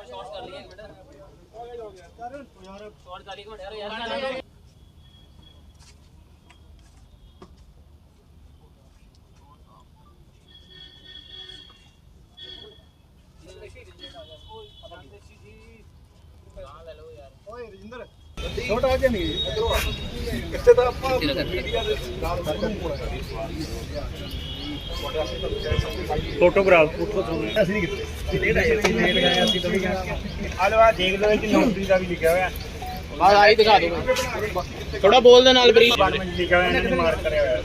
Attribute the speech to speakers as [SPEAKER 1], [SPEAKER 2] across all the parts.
[SPEAKER 1] Short ਕਰ ਲਈਏ ਇੱਕ ਮਿੰਟ ਸ਼ਾਰਟ ਕਰ ਲਈਏ ਇੱਕ ਮਿੰਟ ਯਾਰ ਯਾਰ
[SPEAKER 2] ਛੋਟਾ ਜਿਹਾ ਨਹੀਂ ਇਧਰੋਂ ਆ ਕਿੱਥੇ ਤਾਂ ਆਪਾਂ ਮੀਡੀਆ ਦੇ ਨਾਲ
[SPEAKER 3] ਫੋਟੋਗ੍ਰਾਫ ਉੱਥੋਂ ਤੋਂ
[SPEAKER 2] ਅਸੀਂ ਨਹੀਂ ਕਿਤੇ। ਲੇਟ ਆਏ ਅਸੀਂ ਲੇਟ ਗਏ ਅਸੀਂ ਥੋੜੀ ਆ ਲੋ ਆ ਦੇਖ ਲਓ ਇਹ ਨੌਕਰੀ ਦਾ ਵੀ ਲਿਖਿਆ ਹੋਇਆ।
[SPEAKER 1] ਆ ਆਈ ਦਿਖਾ ਦੋ ਥੋੜਾ ਬੋਲ ਦੇ ਨਾਲ
[SPEAKER 2] ਡਿਪਾਰਟਮੈਂਟ ਲਿਖਿਆ ਹੋਇਆ ਇਹਨਾਂ ਨੇ ਮਾਰਕ ਕਰਿਆ ਹੋਇਆ।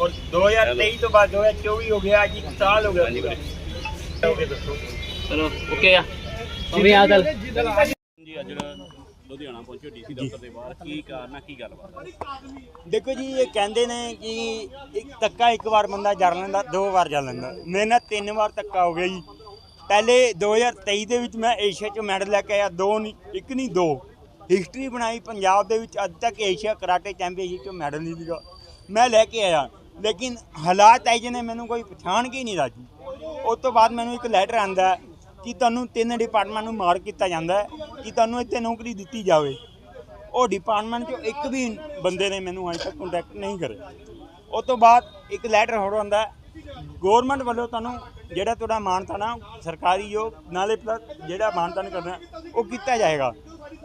[SPEAKER 2] ਔਰ 2023 ਤੋਂ ਬਾਅਦ 2024 ਹੋ ਗਿਆ ਅੱਜ ਸਾਲ ਹੋ ਗਿਆ। ਹੋ ਗਿਆ ਦੱਸੋ।
[SPEAKER 1] ਚਲੋ ਓਕੇ ਆ। ਅਭੀ ਆ ਚੱਲ।
[SPEAKER 3] ਜੀ ਅੱਜ ਲੁਧਿਆਣਾ ਪਹੁੰਚੇ ਡੀਸੀ ਦਫ਼ਤਰ ਦੇ ਬਾਹਰ। ਕੀ ਕਾਰਨ ਆ, ਕੀ ਗੱਲਬਾਤ
[SPEAKER 2] ਦੇਖੋ ਜੀ, ਇਹ ਕਹਿੰਦੇ ਨੇ ਕਿ ਇੱਕ ਧੱਕਾ ਇੱਕ ਵਾਰ ਬੰਦਾ ਜਰ ਲੈਂਦਾ, ਦੋ ਵਾਰ ਜਰ ਲੈਂਦਾ। ਮੇਰੇ ਨਾਲ ਤਿੰਨ ਵਾਰ ਧੱਕਾ ਹੋ ਗਿਆ ਜੀ। ਪਹਿਲੇ 2023 ਦੇ ਵਿੱਚ ਮੈਂ ਏਸ਼ੀਆ 'ਚ ਮੈਡਲ ਲੈ ਕੇ ਆਇਆ, ਦੋ ਨਹੀਂ, ਇੱਕ ਨਹੀਂ, ਦੋ। ਹਿਸਟਰੀ ਬਣਾਈ ਪੰਜਾਬ ਦੇ ਵਿੱਚ ਅੱਜ ਤੱਕ ਏਸ਼ੀਆ ਕਰਾਟੇ ਚੈਂਪੀਅਨਸ਼ਿਪ 'ਚ ਮੈਡਲ ਨਹੀਂ ਸੀਗਾ। ਮੈਂ ਲੈ ਕੇ ਆਇਆ। ਲੇਕਿਨ ਹਾਲਾਤ ਐਜੇ ਨੇ, ਮੈਨੂੰ ਕੋਈ ਪਛਾਣ ਕੇ ਹੀ ਨਹੀਂ ਰਾਜੀ। ਉਸ ਤੋਂ ਬਾਅਦ ਮੈਨੂੰ ਇੱਕ ਲੈਟਰ ਆਂਦਾ ਕਿ ਤੁਹਾਨੂੰ ਤਿੰਨ ਡਿਪਾਰਟਮੈਂਟ ਨੂੰ ਮਾਰ ਕੀਤਾ ਜਾਂਦਾ ਹੈ, ਕਿ ਤੁਹਾਨੂੰ ਇੱਥੇ ਨੌਕਰੀ ਦਿੱਤੀ ਜਾਵੇ। ਉਹ ਡਿਪਾਰਟਮੈਂਟ 'ਚੋਂ ਇੱਕ ਵੀ ਬੰਦੇ ਨੇ ਮੈਨੂੰ ਅਜੇ ਤੱਕ ਕੰਟੈਕਟ ਨਹੀਂ ਕਰਿਆ ਉਸ ਤੋਂ ਬਾਅਦ ਇੱਕ ਲੈਟਰ ਹੋਰ ਆਉਂਦਾ ਗਵਰਨਮੈਂਟ ਵੱਲੋਂ ਤੁਹਾਨੂੰ ਜਿਹੜਾ ਤੁਹਾਡਾ ਮਾਨਤਾ ਨਾ ਸਰਕਾਰੀ ਜੋ ਨਾਲੇ ਪਲੱਸ ਜਿਹੜਾ ਮਾਨਤਾ ਨਹੀਂ ਕਰਨਾ ਉਹ ਕੀਤਾ ਜਾਏਗਾ।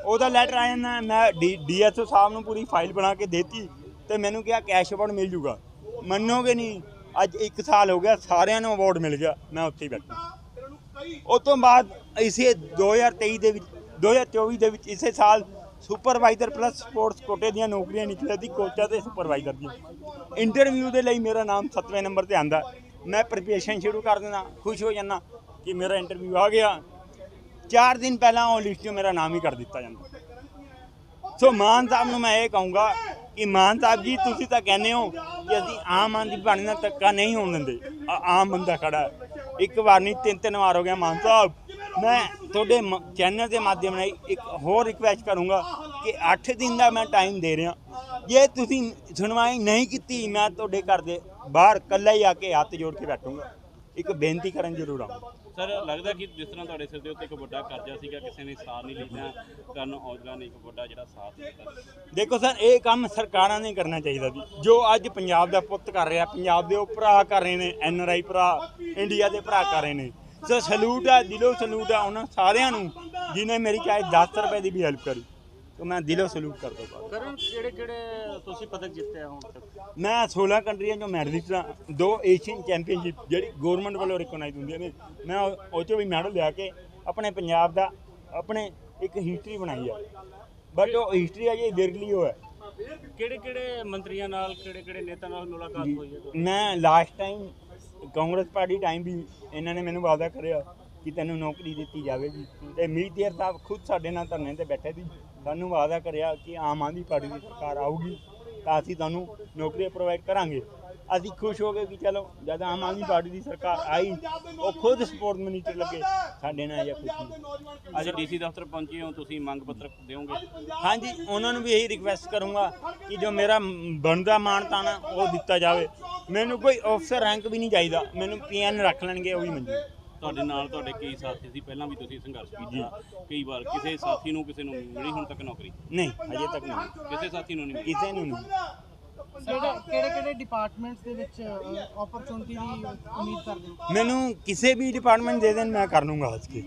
[SPEAKER 2] ਉਹਦਾ ਲੈਟਰ ਆਇਆ ਨਾ ਮੈਂ ਡੀਐਸਓ ਸਾਹਿਬ ਨੂੰ ਪੂਰੀ ਫਾਈਲ ਬਣਾ ਕੇ ਦੇਤੀ ਤੇ ਮੈਨੂੰ ਕਿਹਾ ਕੈਸ਼ ਅਵਾਰਡ ਮਿਲ ਜੂਗਾ। ਮੰਨੋਗੇ ਨਹੀਂ, ਅੱਜ 1 ਸਾਲ ਹੋ ਗਿਆ, ਸਾਰਿਆਂ ਨੂੰ ਅਵਾਰਡ ਮਿਲ ਗਿਆ, ਮੈਂ ਉੱਥੇ ਹੀ ਬੈਠਾ। ਉਸ ਤੋਂ ਬਾਅਦ ਇਸੇ 2023 ਦੇ ਵਿੱਚ 2024 ਦੇ ਵਿੱਚ ਇਸੇ ਸਾਲ ਸੁਪਰਵਾਈਜ਼ਰ ਪਲੱਸ ਸਪੋਰਟਸ ਕੋਟੇ ਦੀਆਂ ਨੌਕਰੀਆਂ ਨਿਕਲੀਆਂ ਸੀ, ਕੋਚਾਂ ਤੇ ਸੁਪਰਵਾਈਜ਼ਰ ਦੀਆਂ। ਇੰਟਰਵਿਊ ਦੇ ਲਈ ਮੇਰਾ ਨਾਮ 7ਵੇਂ ਨੰਬਰ ਤੇ ਆਂਦਾ ਮੈਂ ਪ੍ਰੀਪਰੇਸ਼ਨ ਸ਼ੁਰੂ ਕਰ ਦਿੰਦਾ, ਖੁਸ਼ ਹੋ ਜਾਂਦਾ ਕਿ ਮੇਰਾ ਇੰਟਰਵਿਊ ਆ ਗਿਆ। 4 ਦਿਨ ਪਹਿਲਾਂ ਉਹ ਲਿਸਟ 'ਚ ਮੇਰਾ ਨਾਮ ਹੀ ਕਰ ਦਿੱਤਾ ਜਾਂਦਾ। ਸੋ ਮਾਨ ਸਾਹਿਬ ਨੂੰ ਮੈਂ ਇਹ ਕਹੂੰਗਾ ਕਿ ਮਾਨ ਸਾਹਿਬ ਜੀ, ਤੁਸੀਂ ਤਾਂ ਕਹਿੰਦੇ ਹੋ ਕਿ ਅਸੀਂ ਆਮ ਆਦਮੀ ਪਾਰਟੀ ਨਾਲ ਧੱਕਾ ਨਹੀਂ ਹੋਣ ਦਿੰਦੇ। ਆਮ ਬੰਦਾ ਖੜਾ ਹੈ। ਇੱਕ ਵਾਰ ਨਹੀਂ, ਤਿੰਨ ਤਿੰਨ ਵਾਰ ਹੋ ਗਿਆ ਮਾਨ ਸਾਹਿਬ। ਮੈਂ ਤੁਹਾਡੇ ਚੈਨਲ ਦੇ ਮਾਧਿਅਮ ਨਾਲ ਇੱਕ ਹੋਰ ਰਿਕਵੈਸਟ ਕਰੂੰਗਾ ਕਿ 8 ਦਿਨ ਦਾ ਮੈਂ ਟਾਈਮ ਦੇ ਰਿਹਾ। ਜੇ ਤੁਸੀਂ ਸੁਣਵਾਈ ਨਹੀਂ ਕੀਤੀ, ਮੈਂ ਤੁਹਾਡੇ ਘਰ ਦੇ ਬਾਹਰ ਇਕੱਲਾ ਹੀ ਆ ਕੇ ਹੱਥ ਜੋੜ ਕੇ ਬੈਠੂੰਗਾ। ਇੱਕ ਬੇਨਤੀ ਕਰਨ ਜ਼ਰੂਰ ਆਉਂਗਾ
[SPEAKER 3] ਸਰ, ਲੱਗਦਾ ਕਿ ਜਿਸ ਤਰ੍ਹਾਂ ਤੁਹਾਡੇ ਸਿਰ ਦੇ ਉੱਤੇ ਇੱਕ ਵੱਡਾ ਕਰਜ਼ਾ ਸੀਗਾ, ਕਿਸੇ ਨੇ ਸਾਥ ਨਹੀਂ ਲਿਆ ਕਰਨ ਔਜਲਾ ਨੇ ਇੱਕ ਵੱਡਾ ਜਿਹੜਾ ਸਾਥ ਦਿੱਤਾ।
[SPEAKER 2] ਦੇਖੋ ਸਰ, ਇਹ ਕੰਮ ਸਰਕਾਰਾਂ ਨੇ ਕਰਨਾ ਚਾਹੀਦਾ ਜੀ। ਜੋ ਅੱਜ ਪੰਜਾਬ ਦਾ ਪੁੱਤ ਕਰ ਰਿਹਾ, ਪੰਜਾਬ ਦੇ ਉਹ ਭਰਾ ਕਰ ਰਹੇ ਨੇ, ਐਨ ਆਰ ਆਈ ਭਰਾ, ਇੰਡੀਆ ਦੇ ਭਰਾ ਕਰ ਰਹੇ ਨੇ। ਸੋ ਸਲੂਟ ਹੈ ਦਿਲੋਂ ਸਲੂਟ ਹੈ ਉਹਨਾਂ ਸਾਰਿਆਂ ਨੂੰ ਜਿਨੇ ਮੇਰੀ ਚਾਹੇ 10 ਰੁਪਏ ਦੀ ਵੀ ਹੈਲਪ ਕਰੀ। ਤਾਂ ਮੈਂ ਦਿਲੋਂ ਸਲੂਟ ਕਰਦਾ ਹਾਂ
[SPEAKER 3] ਕਰਨ ਕਿਹੜੇ ਕਿਹੜੇ ਤੁਸੀਂ ਪਦਕ ਜਿੱਤਿਆ ਹੁਣ ਤੱਕ
[SPEAKER 2] ਮੈਂ 16 ਕੰਟਰੀਆਂ ਚੋਂ ਮੈਡਲਿਸਟ ਹਾਂ ਦੋ ਏਸ਼ੀਅਨ ਚੈਂਪੀਅਨਸ਼ਿਪ ਜਿਹੜੀ ਗਵਰਨਮੈਂਟ ਵੱਲੋਂ ਰਿਕਗਨਾਈਜ਼ ਹੁੰਦੀਆਂ ਨੇ ਮੈਂ ਉਹ ਉਹ ਚੋਂ ਵੀ ਮੈਡਲ ਲਿਆ ਕੇ ਆਪਣੇ ਪੰਜਾਬ ਦਾ ਆਪਣੇ ਇੱਕ ਹਿਸਟਰੀ ਬਣਾਈ ਆ ਬਟ ਉਹ ਹਿਸਟਰੀ ਅਜੇ ਵਿਰਲੀ ਹੋ ਹੈ
[SPEAKER 3] ਕਿਹੜੇ ਕਿਹੜੇ ਮੰਤਰੀਆਂ ਨਾਲ ਕਿਹੜੇ ਕਿਹੜੇ ਨੇਤਾ ਨਾਲ ਮੁਲਾਕਾਤ ਹੋਈ ਹੈ ਤੁਹਾਡੀ?
[SPEAKER 2] ਮੈਂ last time Congress party time ਵੀ ਇਹਨਾਂ ਨੇ ਮੈਨੂੰ ਵਾਅਦਾ ਕਰਿਆ ਕਿ ਤੈਨੂੰ ਨੌਕਰੀ ਦਿੱਤੀ ਜਾਵੇਗੀ ਤੇ ਮੀਤੇਰ ਸਾਹਿਬ ਖੁਦ ਸਾਡੇ ਨਾਲ ਧਰਨੇ ਤੇ ਬੈਠੇ ਸੀ ਸਾਨੂੰ ਵਾਅਦਾ ਕਰਿਆ ਕਿ ਆਮ ਆਦਮੀ ਪਾਰਟੀ ਦੀ ਸਰਕਾਰ ਆਊਗੀ ਤਾਂ ਅਸੀਂ ਤੁਹਾਨੂੰ ਨੌਕਰੀ ਪ੍ਰੋਵਾਈਡ ਕਰਾਂਗੇ। ਅਸੀਂ ਖੁਸ਼ ਹੋ ਗਏ ਕਿ ਚਲੋ ਜਦ ਆਮ ਆਦਮੀ ਪਾਰਟੀ ਦੀ ਸਰਕਾਰ ਆਈ ਉਹ ਖੁਦ ਸਪੋਰਟ ਮਿਨਿਸਟਰ ਲੱਗੇ ਸਾਡੇ ਨਾਲ ਇਹ ਕੁਝ
[SPEAKER 3] ਅੱਜ ਡੀਸੀ ਦਫ਼ਤਰ ਪਹੁੰਚੇ ਹੋ ਤੁਸੀਂ ਮੰਗ ਪੱਤਰ ਦਿਓਗੇ?
[SPEAKER 2] ਹਾਂਜੀ ਉਹਨਾਂ ਨੂੰ ਵੀ ਇਹੀ ਰਿਕਵੈਸਟ ਕਰੂੰਗਾ ਕਿ ਜੋ ਮੇਰਾ ਬਣਦਾ ਮਾਨਤਾਨ ਉਹ ਦਿੱਤਾ ਜਾਵੇ। ਮੈਨੂੰ ਕੋਈ ਅਫਸਰ ਰੈਂਕ ਵੀ ਨਹੀਂ ਚਾਹੀਦਾ। ਮੈਨੂੰ ਪੀਐਨ ਰੱਖ ਲੈਣਗੇ ਉਹ ਵੀ ਮਨਜ਼ੂਰ
[SPEAKER 3] ਤੁਹਾਡੇ ਨਾਲ ਤੁਹਾਡੇ ਕਈ ਸਾਥੀ ਸੀ ਪਹਿਲਾਂ ਵੀ ਤੁਸੀਂ ਸੰਘਰਸ਼ ਕੀਤਾ ਕਈ ਵਾਰ। ਕਿਸੇ ਸਾਥੀ ਨੂੰ ਕਿਸੇ ਨੂੰ ਮਿਲੀ ਹੁਣ ਤੱਕ ਨੌਕਰੀ?
[SPEAKER 2] ਨਹੀਂ ਅਜੇ ਤੱਕ ਨਹੀਂ।
[SPEAKER 3] ਕਿਸੇ ਸਾਥੀ ਨੂੰ ਨਹੀਂ
[SPEAKER 2] ਕਿਸੇ ਨੂੰ ਨਹੀਂ।
[SPEAKER 4] ਕਿਹੜੇ ਕਿਹੜੇ ਕਿਹੜੇ ਡਿਪਾਰਟਮੈਂਟਸ ਦੇ ਵਿੱਚ ਓਪਰਚੁਨਿਟੀ ਦੀ ਉਮੀਦ ਕਰਦੇ ਹੋ?
[SPEAKER 2] ਮੈਨੂੰ ਕਿਸੇ ਵੀ ਡਿਪਾਰਟਮੈਂਟ ਦੇ ਦੇਣ ਮੈਂ ਕਰ ਲੂੰਗਾ ਹੱਸ ਕੇ।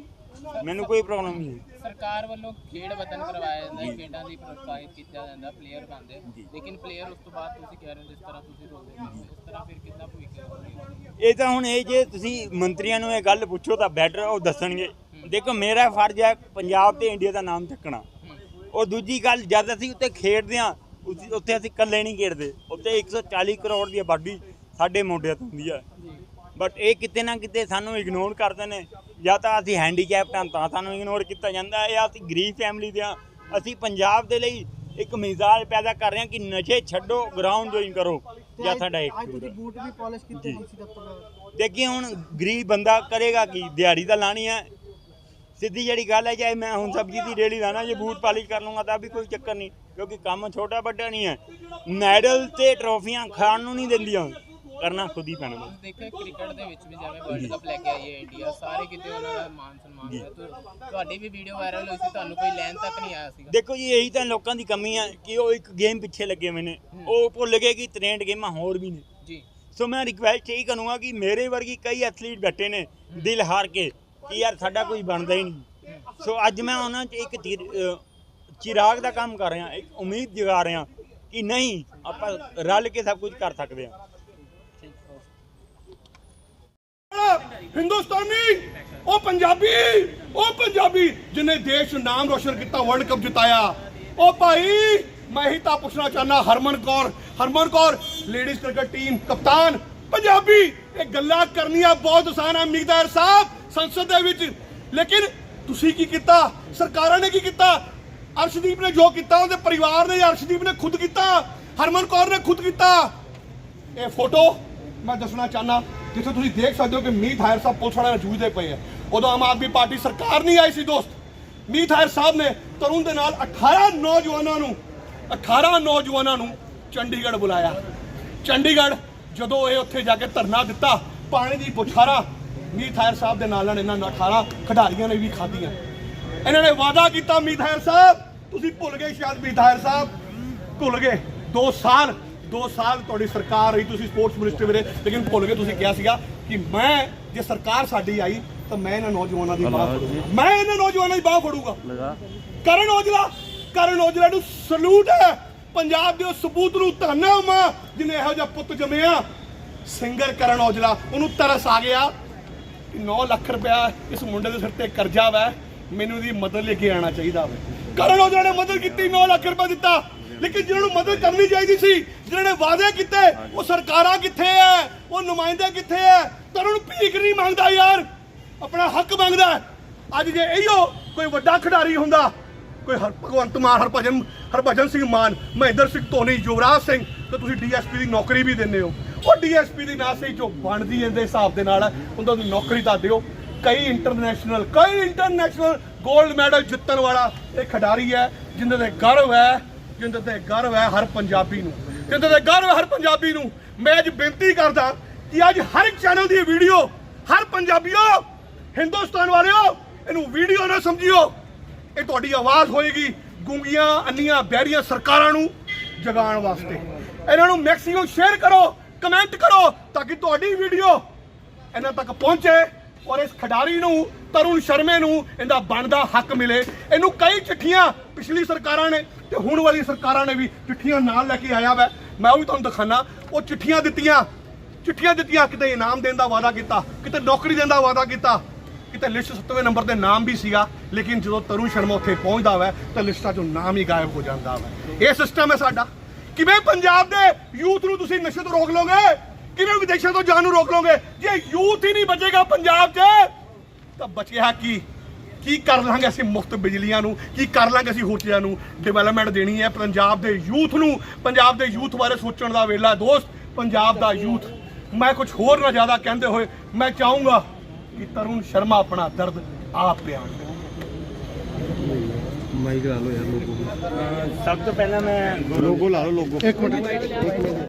[SPEAKER 2] ਮੈਨੂੰ ਕੋਈ ਪ੍ਰੋਬਲਮ ਨਹੀਂ। ਹੈ
[SPEAKER 5] ਸਰਕਾਰ ਵੱਲੋਂ ਖੇਡ ਵਤਨ ਕਰਵਾਇਆ ਜਾਂਦਾ ਹੈ ਖੇਡਾਂ ਦੀ ਪ੍ਰੋਤਸਾਹਿਤ ਕੀਤਾ ਜਾਂਦਾ ਪਲੇਅਰ ਬਣਦੇ ਲੇਕਿਨ ਪਲੇਅਰ ਉਸ ਤੋਂ ਬਾਅਦ ਤੁਸੀਂ ਕਹਿ ਰਹੇ ਹੋ ਜਿਸ ਤਰ੍ਹਾਂ ਤੁਸੀਂ ਰੋਲਦੇ ਹੋ ਇਸ ਤਰ੍ਹਾਂ ਫਿਰ ਕਿੰਨਾ ਹੋਵੇਗਾ
[SPEAKER 2] ਇਹ ਤਾਂ ਹੁਣ ਇਹ ਜੇ ਤੁਸੀਂ ਮੰਤਰੀਆਂ ਨੂੰ ਇਹ ਗੱਲ ਪੁੱਛੋ ਤਾਂ ਬੈਟਰ ਉਹ ਦੱਸਣਗੇ। ਦੇਖੋ ਮੇਰਾ ਫਰਜ਼ ਹੈ ਪੰਜਾਬ ਤੇ ਇੰਡੀਆ ਦਾ ਨਾਮ ਚੱਕਣਾ। ਉਹ ਦੂਜੀ ਗੱਲ ਜਦ ਅਸੀਂ ਉੱਤੇ ਖੇਡਦੇ ਆ ਉੱਥੇ ਅਸੀਂ ਇਕੱਲੇ ਨਹੀਂ ਖੇਡਦੇ। ਉੱਤੇ 140 ਕਰੋੜ ਦੀ ਆਬਾਦੀ ਸਾਡੇ ਮੋਢਿਆਂ ਤੇ ਹੁੰਦੀ ਹੈ। ਬਟ ਇਹ ਕਿਤੇ ਨਾ ਕਿਤੇ ਸਾਨੂੰ ਇਗਨੋਰ ਕਰਦੇ ਨੇ। ਜਾਂ ਤਾਂ ਅਸੀਂ ਹੈਂਡੀਕੈਪਟ ਹਾਂ ਤਾਂ ਸਾਨੂੰ ਇਗਨੋਰ ਕੀਤਾ ਜਾਂਦਾ ਹੈ ਜਾਂ ਅਸੀਂ ਗਰੀਬ ਫੈਮਿਲੀ ਦੇ ਹਾਂ ਅਸੀਂ ਪੰਜਾਬ ਦੇ ਲਈ ਇੱਕ ਮਿਜ਼ਾਜ ਪੈਦਾ ਕਰ ਰਹੇ ਹਾਂ ਕਿ ਨਸ਼ੇ ਛੱਡੋ ਗਰਾਊਂਡ ਜੁਆਇਨ ਕਰੋ ਜਾਂ ਸਾਡਾ ਇੱਕ
[SPEAKER 4] ਅੱਜ ਤੁਸੀਂ ਬੂਟ ਵੀ ਪਾਲਿਸ਼ ਕੀਤੇ ਡੀਸੀ ਦਫ਼ਤਰ
[SPEAKER 2] ਦੇਖੀ ਹੁਣ ਗਰੀਬ ਬੰਦਾ ਕਰੇਗਾ ਕੀ? ਦਿਹਾੜੀ ਤਾਂ ਲਾਣੀ ਹੈ। ਸਿੱਧੀ ਜਿਹੜੀ ਗੱਲ ਹੈ ਚਾਹੇ ਮੈਂ ਹੁਣ ਸਬਜ਼ੀ ਦੀ ਰੇੜੀ ਲਾਣਾ ਜੇ ਬੂਟ ਪਾਲਿਸ਼ ਕਰ ਲੂੰਗਾ ਤਾਂ ਵੀ ਕੋਈ ਚੱਕਰ ਨਹੀਂ ਕਿਉਂਕਿ ਕੰਮ ਛੋਟਾ ਵੱਡਾ ਨਹੀਂ ਹੈ। ਮੈਡਲ ਤੇ ਟਰੋਫੀਆਂ ਖਾਣ ਨੂੰ ਨਹੀਂ ਦਿੰਦੀਆਂ। ਕਰਨਾ ਖੁਦ ਹੀ ਪੈਣਾ ਬਸ।
[SPEAKER 5] ਦੇਖਿਆ ਕ੍ਰਿਕਟ ਦੇ ਵਿੱਚ ਵੀ ਜਿਵੇਂ ਵਰਲਡ ਕੱਪ ਲੈ ਕੇ ਆਈ ਹੈ ਇੰਡੀਆ ਸਾਰੇ ਕਿਤੇ ਉਹਨਾਂ ਦਾ ਮਾਨ ਸਨਮਾਨ ਹੈ ਤੁ- ਤੁਹਾਡੀ ਵੀ ਵੀਡੀਓ ਵਾਇਰਲ ਹੋਈ ਸੀ ਤੁਹਾਨੂੰ ਕੋਈ ਲੈਣ ਤੱਕ ਨਹੀਂ ਆਇਆ ਸੀਗਾ?
[SPEAKER 2] ਦੇਖੋ ਜੀ ਇਹੀ ਤਾਂ ਲੋਕਾਂ ਦੀ ਕਮੀ ਆ ਕਿ ਉਹ ਇੱਕ ਗੇਮ ਪਿੱਛੇ ਲੱਗੇ ਹੋਏ ਨੇ। ਉਹ ਭੁੱਲ ਗਏ ਕਿ 63 ਗੇਮਾਂ ਹੋਰ ਵੀ ਨੇ।
[SPEAKER 5] ਜੀ।
[SPEAKER 2] ਸੋ ਮੈਂ ਰਿਕਵੈਸਟ ਇਹੀ ਕਰੂੰਗਾ ਕਿ ਮੇਰੇ ਵਰਗੀ ਕਈ ਐਥਲੀਟ ਬੈਠੇ ਨੇ ਦਿਲ ਹਾਰ ਕੇ ਕਿ ਯਾਰ ਸਾਡਾ ਕੋਈ ਬਣਦਾ ਹੀ ਨਹੀਂ। ਸੋ ਅੱਜ ਮੈਂ ਉਹਨਾਂ 'ਚ ਇੱਕ ਚਿਰਾਗ ਦਾ ਕੰਮ ਕਰ ਰਿਹਾ ਇੱਕ ਉਮੀਦ ਜਗਾ ਰਿਹਾ ਕਿ ਨਹੀਂ ਆਪਾਂ ਰਲ ਕੇ ਸਭ ਕੁਝ ਕਰ ਸਕਦੇ ਹਾਂ।
[SPEAKER 6] ਹਿੰਦੁਸਤਾਨੀ, ਉਹ ਪੰਜਾਬੀ ਉਹ ਪੰਜਾਬੀ ਜਿਨੇ ਦੇਸ਼ ਨਾਮ ਰੋਸ਼ਨ ਕੀਤਾ ਵਰਲਡ ਕੱਪ ਜਿਤਾਇਆ। ਉਹ ਭਾਈ, ਮੈਂ ਹੀ ਤਾਂ ਪੁੱਛਣਾ ਚਾਹਨਾ Harman Kaur. Harman Kaur ladies cricket team ਕਪਤਾਨ, ਪੰਜਾਬੀ, ਇਹ ਗੱਲਾਂ ਕਰਨੀਆਂ ਬਹੁਤ ਆਸਾਨ ਆ ਮਿਗਦਾਰ ਸਾਹਿਬ, ਸੰਸਦ ਦੇ ਵਿੱਚ। ਲੇਕਿਨ ਤੁਸੀਂ ਕੀ ਕੀਤਾ? ਸਰਕਾਰਾਂ ਨੇ ਕੀ ਕੀਤਾ? ਅਰਸ਼ਦੀਪ ਨੇ ਜੋ ਕੀਤਾ, ਉਹਦੇ ਪਰਿਵਾਰ ਨੇ ਅਰਸ਼ਦੀਪ ਨੇ ਖੁਦ ਕੀਤਾ। ਹਰਮਨ ਕੌਰ ਨੇ ਖੁਦ ਕੀਤਾ। ਇਹ ਫੋਟੋ ਮੈਂ ਦੱਸਣਾ ਚਾਹਨਾ ਜਿੱਥੇ ਤੁਸੀਂ ਦੇਖ ਸਕਦੇ ਹੋ ਕਿ ਮੀਤ ਹਾਇਰ ਸਾਹਿਬ ਪੁਲਿਸ ਵਾਲਿਆਂ ਨਾਲ ਜੂਝਦੇ ਪਏ ਆ। ਉਦੋਂ ਆਮ ਆਦਮੀ ਪਾਰਟੀ ਸਰਕਾਰ ਨਹੀਂ ਆਈ ਸੀ ਦੋਸਤ। ਮੀਤ ਹਾਇਰ ਸਾਹਿਬ ਨੇ ਤਰੁਣ ਦੇ ਨਾਲ 18 ਨੌਜਵਾਨਾਂ ਨੂੰ 18 ਨੌਜਵਾਨਾਂ ਨੂੰ ਚੰਡੀਗੜ੍ਹ ਬੁਲਾਇਆ। ਚੰਡੀਗੜ੍ਹ ਜਦੋਂ ਇਹ ਉੱਥੇ ਜਾ ਕੇ ਧਰਨਾ ਦਿੱਤਾ, ਪਾਣੀ ਦੀ ਬੁਛਾਰਾ, ਮੀਤ ਹਾਇਰ ਸਾਹਿਬ ਦੇ ਨਾਲ ਨਾਲ ਇਹਨਾਂ 18 ਖਿਡਾਰੀਆਂ ਨੇ ਵੀ ਖਾਧੀਆਂ। ਇਹਨਾਂ ਨੇ ਵਾਅਦਾ ਕੀਤਾ, ਮੀਤ ਹਾਇਰ ਸਾਹਿਬ, ਤੁਸੀਂ ਭੁੱਲ ਗਏ ਸ਼ਾਇਦ ਮੀਤ ਹਾਇਰ ਸਾਹਿਬ। ਭੁੱਲ ਗਏ। 2 ਸਾਲ 2 ਸਾਲ ਤੁਹਾਡੀ ਸਰਕਾਰ ਰਹੀ ਤੁਸੀਂ ਸਪੋਰਟਸ ਮਿਨਿਸਟਰ ਵੀਰੇ ਲੇਕਿਨ ਭੁੱਲ ਗਏ ਤੁਸੀਂ ਕਿਹਾ ਸੀਗਾ ਕਿ ਮੈਂ ਜੇ ਸਰਕਾਰ ਸਾਡੀ ਆਈ ਤਾਂ ਮੈਂ ਇਹਨਾਂ ਨੌਜਵਾਨਾਂ ਦੀ ਬਾਹ ਫੜੂੰਗਾ। ਮੈਂ ਇਹਨਾਂ ਨੌਜਵਾਨਾਂ ਦੀ ਬਾਹ ਫੜੂੰਗਾ। ਕਰਨ ਔਜਲਾ ਕਰਨ ਔਜਲਾ ਨੂੰ ਸਲੂਟ ਹੈ। ਪੰਜਾਬ ਦੇ ਉਸ ਸਪੂਤ ਨੂੰ ਧੰਨਾ ਮਾ ਜਿਹਨੇ ਇਹੋ ਜਿਹਾ ਪੁੱਤ ਜੰਮਿਆ। ਸਿੰਗਰ ਕਰਨ ਔਜਲਾ ਉਹਨੂੰ ਤਰਸ ਆ ਗਿਆ ਕਿ 9 ਲੱਖ ਰੁਪਇਆ ਇਸ ਮੁੰਡੇ ਦੇ ਸਿਰ ਤੇ ਕਰਜ਼ਾ ਵੈ ਮੈਨੂੰ ਇਹਦੀ ਮਦਦ ਲੈ ਕੇ ਆਣਾ ਚਾਹੀਦਾ ਵੇ। ਕਰਨ ਔਜਲਾ ਨੇ ਮਦਦ ਕੀਤੀ 9 ਲੱਖ ਰੁਪਇਆ ਦਿੱਤਾ। ਲੇਕਿਨ ਜਿਹਨਾਂ ਨੂੰ ਮਦਦ ਕਰਨੀ ਚਾਹੀਦੀ ਸੀ ਜਿਹਨਾਂ ਨੇ ਵਾਅਦੇ ਕੀਤੇ ਉਹ ਸਰਕਾਰਾਂ ਕਿੱਥੇ ਐ? ਉਹ ਨੁਮਾਇੰਦੇ ਕਿੱਥੇ ਐ? ਤਰੁਣ ਭੀਖ ਨਹੀਂ ਮੰਗਦਾ ਯਾਰ। ਆਪਣਾ ਹੱਕ ਮੰਗਦਾ ਅੱਜ ਜੇ ਇਹੀਓ ਕੋਈ ਵੱਡਾ ਖਿਡਾਰੀ ਹੁੰਦਾ ਕੋਈ ਹਰ ਭਗਵੰਤ ਮਾਨ ਹਰਭਜਨ ਹਰਭਜਨ ਸਿੰਘ ਮਾਨ ਮਹਿੰਦਰ ਸਿੰਘ ਧੋਨੀ ਯੁਵਰਾਜ ਸਿੰਘ ਤੇ ਤੁਸੀਂ ਡੀਐਸਪੀ ਦੀ ਨੌਕਰੀ ਵੀ ਦਿੰਦੇ ਹੋ। ਉਹ ਡੀਐਸਪੀ ਦੀ ਨਾ ਸਹੀ ਜੋ ਬਣਦੀ ਇਹਦੇ ਹਿਸਾਬ ਦੇ ਨਾਲ ਹੈ, ਉਹਨਾਂ ਨੂੰ ਨੌਕਰੀ ਤਾਂ ਦਿਓ। ਕਈ ਇੰਟਰਨੈਸ਼ਨਲ ਕਈ ਇੰਟਰਨੈਸ਼ਨਲ 골ਡ ਮੈਡਲ ਜਿੱਤਣ ਵਾਲਾ ਇਹ ਖਿਡਾਰੀ ਹੈ ਜਿੰਦੇ ਤੇ ਗਰਵ ਹੈ ਜਿੰਦ ਤੇ ਗਰਵ ਹੈ ਹਰ ਪੰਜਾਬੀ ਨੂੰ, ਜਿੰਦ ਤੇ ਗਰਵ ਹੈ ਹਰ ਪੰਜਾਬੀ ਨੂੰ, ਮੈਂ ਅੱਜ ਬੇਨਤੀ ਕਰਦਾ ਕਿ ਅੱਜ ਹਰ ਇੱਕ ਚੈਨਲ ਦੀ ਵੀਡੀਓ ਹਰ ਪੰਜਾਬੀਓ, ਹਿੰਦੁਸਤਾਨ ਵਾਲਿਓ, ਇਹਨੂੰ ਵੀਡੀਓ ਨਾ ਸਮਝਿਓ। ਇਹ ਤੁਹਾਡੀ ਆਵਾਜ਼ ਹੋਏਗੀ ਗੁੰਗੀਆਂ, ਅੰਨੀਆਂ ਬੈਰੀਆਂ ਸਰਕਾਰਾਂ ਨੂੰ ਜਗਾਉਣ ਵਾਸਤੇ। ਇਹਨਾਂ ਨੂੰ ਮੈਕਸਿਮਮ ਸ਼ੇਅਰ ਕਰੋ ਕਮੈਂਟ ਕਰੋ ਤਾਂ ਕਿ ਤੁਹਾਡੀ ਵੀਡੀਓ ਇਹਨਾਂ ਤੱਕ ਪਹੁੰਚੇ। ਔਰ ਇਸ ਖਿਡਾਰੀ ਨੂੰ, ਤਰੁਣ ਸ਼ਰਮੇ ਨੂੰ ਇਹਦਾ ਬਣਦਾ ਹੱਕ ਮਿਲੇ। ਇਹਨੂੰ ਕਈ ਚਿੱਠੀਆਂ ਪਿਛਲੀ ਸਰਕਾਰਾਂ ਨੇ ਤੇ ਹੁਣ ਵਾਲੀ ਸਰਕਾਰਾਂ ਨੇ ਵੀ ਚਿੱਠੀਆਂ ਨਾਲ ਲੈ ਕੇ ਆਇਆ ਵੈ। ਮੈਂ ਉਹ ਵੀ ਤੁਹਾਨੂੰ ਦਿਖਾਣਾ ਉਹ ਚਿੱਠੀਆਂ ਦਿੱਤੀਆਂ। ਚਿੱਠੀਆਂ ਦਿੱਤੀਆਂ, ਕਿਤੇ ਇਨਾਮ ਦੇਣ ਦਾ ਵਾਅਦਾ ਕੀਤਾ, ਕਿਤੇ ਨੌਕਰੀ ਦੇਣ ਦਾ ਵਾਅਦਾ ਕੀਤਾ। ਕਿਤੇ ਲਿਸਟ 7ਵੇਂ ਨੰਬਰ ਤੇ ਨਾਮ ਵੀ ਸੀਗਾ, ਲੇਕਿਨ ਜਦੋਂ ਤਰੁਣ ਸ਼ਰਮਾ ਉੱਥੇ ਪਹੁੰਚਦਾ ਵੈ, ਤਾਂ ਲਿਸਟਾਂ 'ਚੋਂ ਨਾਮ ਹੀ ਗਾਇਬ ਹੋ ਜਾਂਦਾ ਵੈ। ਇਹ ਸਿਸਟਮ ਹੈ ਸਾਡਾ। ਕਿਵੇਂ ਪੰਜਾਬ ਦੇ ਯੂਥ ਨੂੰ ਤੁਸੀਂ ਨਸ਼ੇ ਤੋਂ ਰੋਕ ਲਓਗੇ? ਕਿਵੇਂ ਵਿਦੇਸ਼ਾਂ ਤੋਂ ਜਾਣ ਨੂੰ ਰੋਕ ਲਓਗੇ? ਜੇ ਯੂਥ ਹੀ ਨਹੀਂ ਬਚੇਗਾ ਪੰਜਾਬ 'ਚ ਤਾਂ ਬਚਿਆ ਕੀ? ਕੀ ਕਰ ਲਾਂਗੇ ਅਸੀਂ ਮੁਫਤ ਬਿਜਲੀਆਂ ਨੂੰ? ਕੀ ਕਰ ਲਾਂਗੇ ਅਸੀਂ ਹੋਟਲਾਂ ਨੂੰ? ਡਿਵੈਲਪਮੈਂਟ ਦੇਣੀ ਹੈ ਪੰਜਾਬ ਦੇ ਯੂਥ ਨੂੰ। ਪੰਜਾਬ ਦੇ ਯੂਥ ਬਾਰੇ ਸੋਚਣ ਦਾ ਵੇਲਾ ਦੋਸਤ ਪੰਜਾਬ ਦਾ ਯੂਥ। ਮੈਂ ਕੁਝ ਹੋਰ ਨਾ ਜ਼ਿਆਦਾ ਕਹਿੰਦੇ ਹੋਏ ਮੈਂ ਚਾਹੂੰਗਾ ਕਿ ਤਰੁਣ ਸ਼ਰਮਾ ਆਪਣਾ ਦਰਦ ਆਪ ਬਿਆਨ ਕਰੇ
[SPEAKER 2] ਸਭ ਤੋਂ ਪਹਿਲਾਂ ਮੈਂ
[SPEAKER 6] ਲੋਗੋ ਲਾ ਲਓ ਲੋਗੋ।